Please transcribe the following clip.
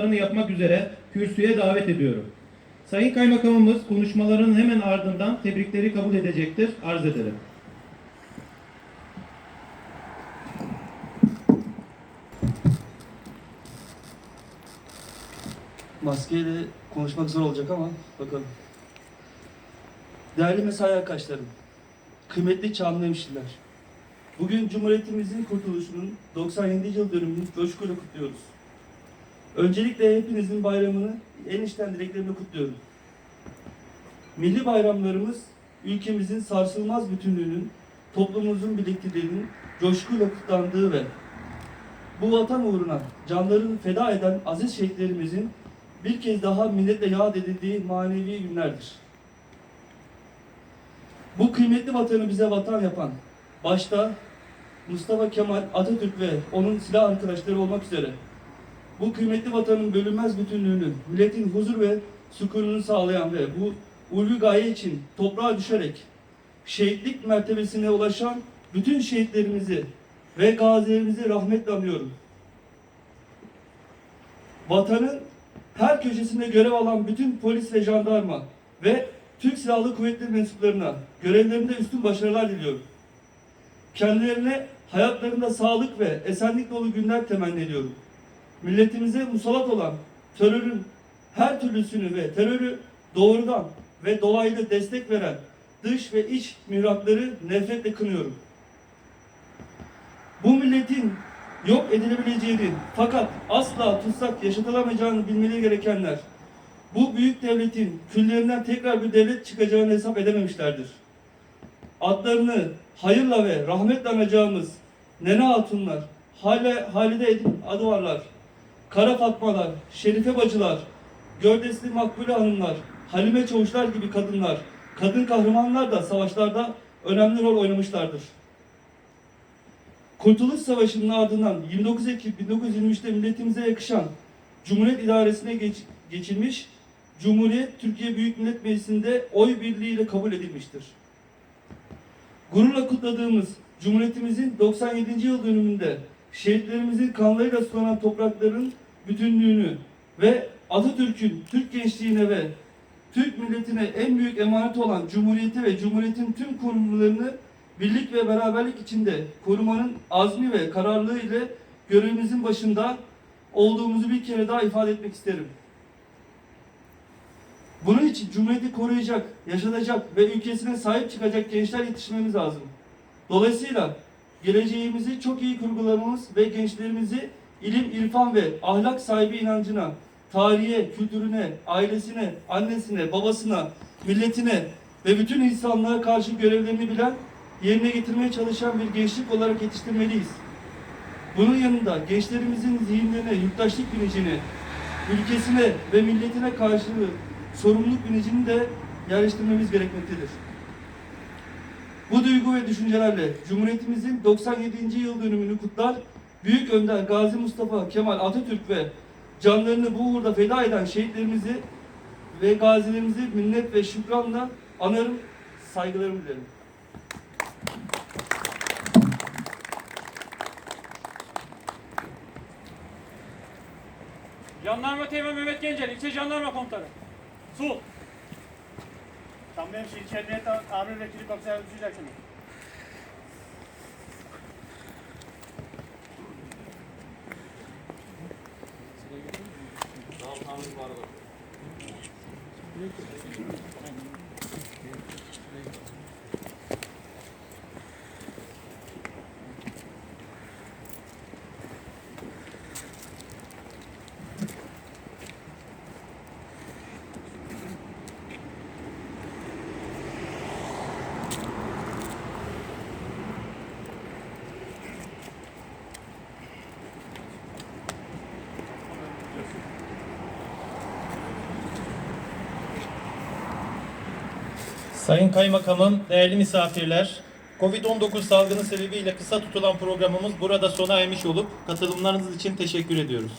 konuşmalarını yapmak üzere kürsüye davet ediyorum. Sayın Kaymakamımız konuşmalarının hemen ardından tebrikleri kabul edecektir. Arz ederim. Maskeyle konuşmak zor olacak ama bakalım. Değerli mesai arkadaşlarım, kıymetli Çamlı hemşireler. Bugün Cumhuriyetimizin kurtuluşunun 97. yıl dönümünü coşkuyla kutluyoruz. Öncelikle hepinizin bayramını en içten dileklerimle kutluyorum. Milli bayramlarımız ülkemizin sarsılmaz bütünlüğünün, toplumumuzun birlikteliğinin coşkuyla kutlandığı ve bu vatan uğruna canlarını feda eden aziz şehitlerimizin bir kez daha milletle yad edildiği manevi günlerdir. Bu kıymetli vatanı bize vatan yapan, başta Mustafa Kemal Atatürk ve onun silah arkadaşları olmak üzere bu kıymetli vatanın bölünmez bütünlüğünü, milletin huzur ve sükununu sağlayan ve bu ulvi gaye için toprağa düşerek şehitlik mertebesine ulaşan bütün şehitlerimizi ve gazilerimizi rahmetle anıyorum. Vatanın her köşesinde görev alan bütün polis ve jandarma ve Türk Silahlı Kuvvetleri mensuplarına görevlerinde üstün başarılar diliyorum. Kendilerine hayatlarında sağlık ve esenlik dolu günler temenni ediyorum. Milletimize musallat olan terörün her türlüsünü ve terörü doğrudan ve dolaylı destek veren dış ve iç mihrakları nefretle kınıyorum. Bu milletin yok edilebileceğini fakat asla tutsak yaşatılamayacağını bilmeleri gerekenler bu büyük devletin küllerinden tekrar bir devlet çıkacağını hesap edememişlerdir. Adlarını hayırla ve rahmetle anacağımız Nene Hatunlar, Hale, Halide Edip Adıvarlar, Kara Fatmalar, Şerife Bacılar, Gördesli Makbule Hanımlar, Halime Çavuşlar gibi kadınlar, kadın kahramanlar da savaşlarda önemli rol oynamışlardır. Kurtuluş Savaşı'nın ardından 29 Ekim 1923'te milletimize yakışan Cumhuriyet idaresine geç, geçilmiş, Cumhuriyet Türkiye Büyük Millet Meclisi'nde oy birliğiyle kabul edilmiştir. Gururla kutladığımız Cumhuriyetimizin 97. yıl dönümünde şehitlerimizin kanlarıyla sulanan toprakların bütünlüğünü ve Atatürk'ün Türk gençliğine ve Türk milletine en büyük emanet olan Cumhuriyeti ve Cumhuriyet'in tüm kurumlarını birlik ve beraberlik içinde korumanın azmi ve kararlılığı ile görevimizin başında olduğumuzu bir kere daha ifade etmek isterim. Bunun için Cumhuriyeti koruyacak, yaşatacak ve ülkesine sahip çıkacak gençler yetişmemiz lazım. Dolayısıyla geleceğimizi çok iyi kurgulamamız ve gençlerimizi ilim, irfan ve ahlak sahibi inancına, tarihe, kültürüne, ailesine, annesine, babasına, milletine ve bütün insanlığa karşı görevlerini bilen, yerine getirmeye çalışan bir gençlik olarak yetiştirmeliyiz. Bunun yanında gençlerimizin zihinlerine yurttaşlık bilincini, ülkesine ve milletine karşı sorumluluk bilincini de yerleştirmemiz gerekmektedir. Bu duygu ve düşüncelerle Cumhuriyetimizin 97. yıl dönümünü kutlar, Büyük Önder Gazi Mustafa Kemal Atatürk ve canlarını bu uğurda feda eden şehitlerimizi ve gazilerimizi minnet ve şükranla anarım, saygılarımı dilerim. Jandarma Teğmen Mehmet Gencel, ilçe jandarma komutanı. Su. Tam benim şey içeride ağrı vekili komiser düşeceksin. Sayın Kaymakamım, değerli misafirler, Covid-19 salgını sebebiyle kısa tutulan programımız burada sona ermiş olup katılımlarınız için teşekkür ediyoruz.